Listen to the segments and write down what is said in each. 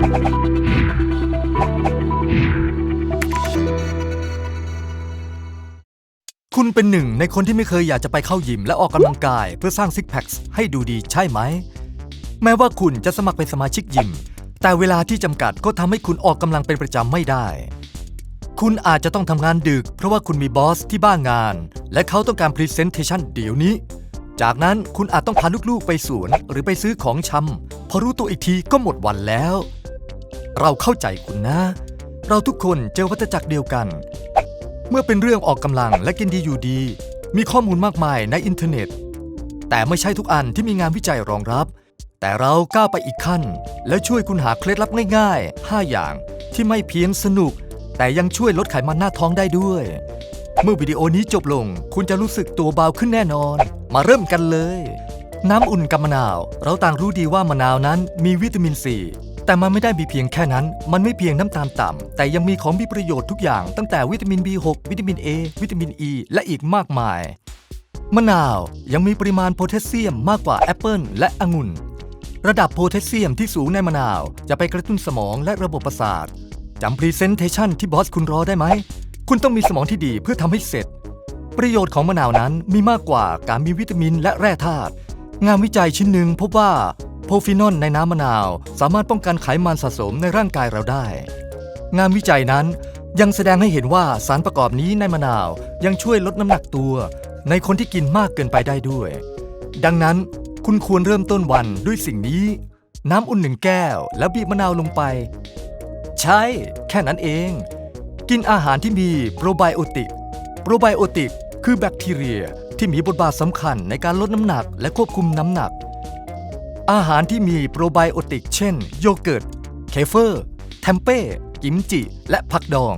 คุณเป็นหนึ่งในคนที่ไม่เคยอยากจะไปเข้ายิมและออกกำลังกายเพื่อสร้างซิกแพคให้ดูดีใช่ไหม แม้ว่าคุณจะสมัครเป็นสมาชิกยิม แต่เวลาที่จำกัดก็ทำให้คุณออกกำลังเป็นประจำไม่ได้ คุณอาจจะต้องทำงานดึก เพราะว่าคุณมีบอสที่บ้างงาน และเขาต้องการพรีเซนเทชันเดี๋ยวนี้ จากนั้นคุณอาจต้องพาลูกๆไปสวนหรือไปซื้อของชำพอรู้ตัวอีกทีก็หมดวันแล้ว เราเข้าใจคุณนะ เราทุกคนเจอวัฏจักรเดียวกัน เมื่อเป็นเรื่องออกกำลังและกินดีอยู่ดี มีข้อมูลมากมายในอินเทอร์เน็ต แต่ไม่ใช่ทุกอันที่มีงานวิจัยรองรับ แต่เราก้าวไปอีกขั้น แล้วช่วยคุณหาเคล็ดลับง่ายๆ 5 อย่างที่ไม่เพียงสนุก แต่ยังช่วยลดไขมันหน้าท้องได้ด้วย เมื่อวิดีโอนี้จบลง คุณจะรู้สึกตัวเบาขึ้นแน่นอน มาเริ่มกันเลยน้ำอุ่นกับมะนาว เราต่างรู้ดีว่ามะนาวนั้นมีวิตามินซี แต่มันไม่ได้มีเพียงแค่นั้น มันไม่เพียงน้ำตาลต่ำ แต่ยังมีของมีประโยชน์ทุกอย่าง ตั้งแต่วิตามิน B6 วิตามิน A วิตามิน E และอีกมากมาย มะนาวยังมีปริมาณโพแทสเซียมมากกว่าแอปเปิลและองุ่น ระดับโพแทสเซียมที่สูงในมะนาว จะไปกระตุ้นสมองและระบบประสาทจำพรีเซนเทชันที่บอสคุณรอได้ไหม คุณต้องมีสมองที่ดีเพื่อทำให้เสร็จ ประโยชน์ของมะนาวนั้นมีมากกว่าการมีวิตามินและแร่ธาตุงานวิจัยชิ้นหนึ่งพบว่า พฟีนอลในน้ำมะนาว สามารถป้องกันไขมันสะสมในร่างกายเราได้ งานวิจัยนั้นยังแสดงให้เห็นว่าสารประกอบนี้ในมะนาวยังช่วยลดน้ำหนักตัว ในคนที่กินมากเกินไปได้ด้วย ดังนั้นคุณควรเริ่มต้นวันด้วยสิ่งนี้ น้ำอุ่นหนึ่งแก้ว แล้วบีบมะนาวลงไป ใช่ แค่นั้นเอง กินอาหารที่มีโปรไบโอติก โปรไบโอติก คือแบคทีเรียที่มีบทบาทสำคัญในการลดน้ำหนักและควบคุมน้ำหนัก อาหารที่มีโปรไบโอติก เช่น โยเกิร์ต เคเฟอร์เทมเป้ กิมจิ และผักดอง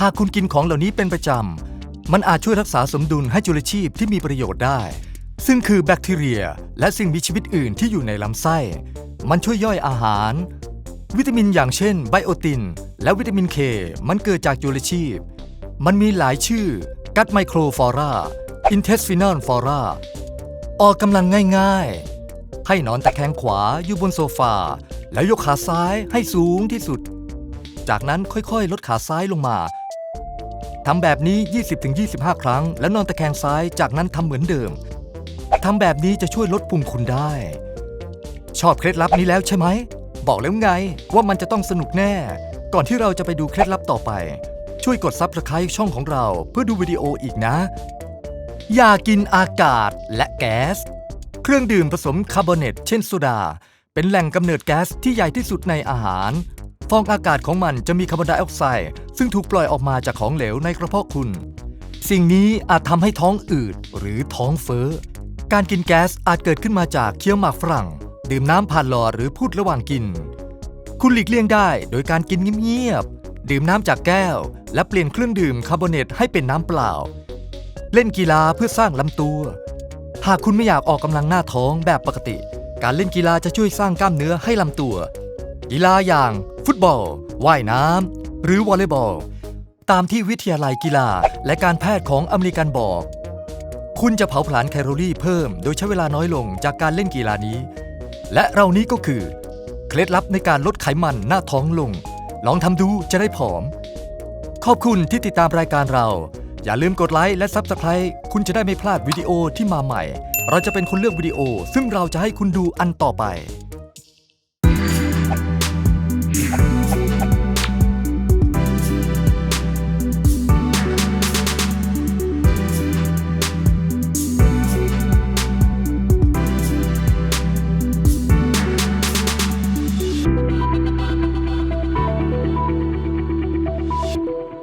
หากคุณกินของเหล่านี้เป็นประจำ มันอาจช่วยรักษาสมดุลให้จุลชีพที่มีประโยชน์ได้ ซึ่งคือแบคทีเรีย และสิ่งมีชีวิตอื่นที่อยู่ในลำไส้ มันช่วยย่อยอาหาร วิตามินอย่างเช่นไบโอติน และวิตามินเคมันเกิดจากจุลชีพ มันมีหลายชื่อ กัดไมโครฟลอราอินเทสฟินอลฟลอราออกกำลังง่าย ๆ ให้นอนตะแคงขวาอยู่บนโซฟา แล้วยกขาซ้ายให้สูงที่สุด จากนั้นค่อยๆ ลดขาซ้ายลงมาทำแบบนี้ 20-25 ครั้ง แล้วนอนตะแคงซ้ายจากนั้นทำเหมือนเดิมทำแบบนี้จะช่วยลดพุงคุณได้ ชอบเคล็ดลับนี้แล้วใช่ไหม บอกแล้วไงว่ามันจะต้องสนุกแน่ ก่อนที่เราจะไปดูเคล็ดลับต่อไป ช่วยกดซับสไครต์ช่องของเรา เพื่อดูวิดีโออีกนะ อย่ากินอากาศและแก๊ส เครื่องดื่มผสมคาร์บอเนตเช่นโซดา เป็นแหล่งกำเนิดแก๊สที่ใหญ่ที่สุดในอาหาร ฟองอากาศของมันจะมีคาร์บอนไดออกไซด์ซึ่งถูกปล่อยออกมาจากของเหลวในกระเพาะคุณ สิ่งนี้อาจทำให้ท้องอืดหรือท้องเฟ้อ การกินแก๊สอาจเกิดขึ้นมาจากเคี้ยวหมากฝรั่ง ดื่มน้ำผ่านหลอดหรือพูดระหว่างกิน คุณหลีกเลี่ยงได้โดยการกินเงียบๆดื่มน้ำจากแก้ว และเปลี่ยนเครื่องดื่มคาร์บอเนตให้เป็นน้ำเปล่า เล่นกีฬาเพื่อสร้างลำตัว หากคุณไม่อยากออกกำลังหน้าท้องแบบปกติ การเล่นกีฬาจะช่วยสร้างกล้ามเนื้อให้ลำตัว กีฬาอย่างฟุตบอล ว่ายน้ำ หรือวอลเลย์บอล ตามที่วิทยาลัยกีฬาและการแพทย์ของอเมริกันบอก คุณจะเผาผลาญแคลอรี่เพิ่ม โดยใช้เวลาน้อยลงจากการเล่นกีฬานี้ และเรานี้ก็คือ เคล็ดลับในการลดไขมันหน้าท้องลง ลองทำดูจะได้ผอม ขอบคุณที่ติดตามรายการเรา อย่าลืมกดไลค์และ Subscribe คุณจะได้ไม่พลาดวิดีโอที่มาใหม่ เราจะเป็นคนเลือกวิดีโอ ซึ่งเราจะให้คุณดูอันต่อไป